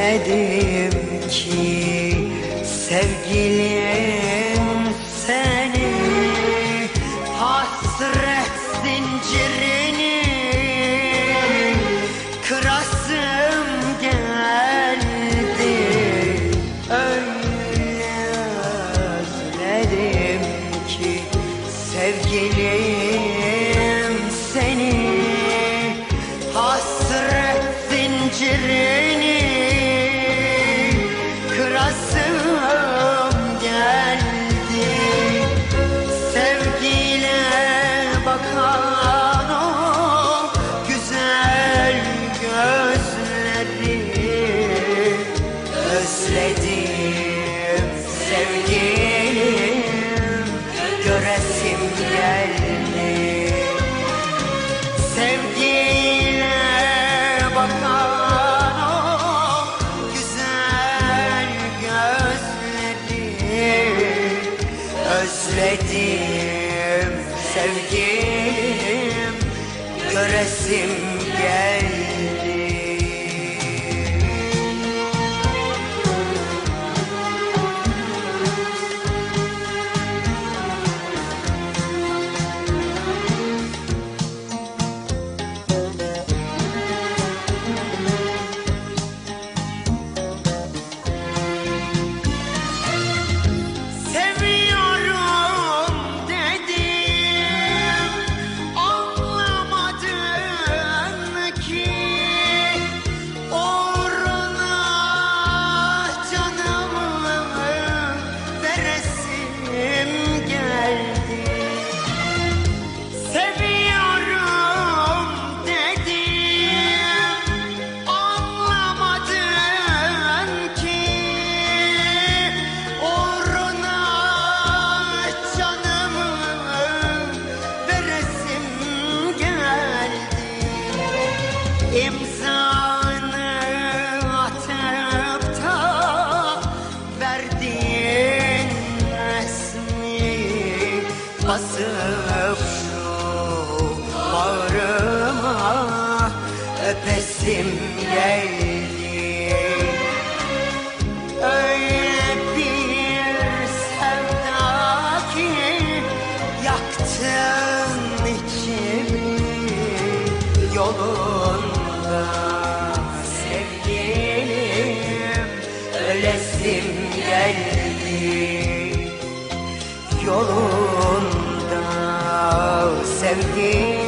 bilmedim ki sevgilim Özledim sevgilim göresim İmzanı atıp da verdiğin resmi basıp şu bağrıma öpesim geldi. Öyle bir sevda yaktın içimi yolunda geldi yolunda sevgilim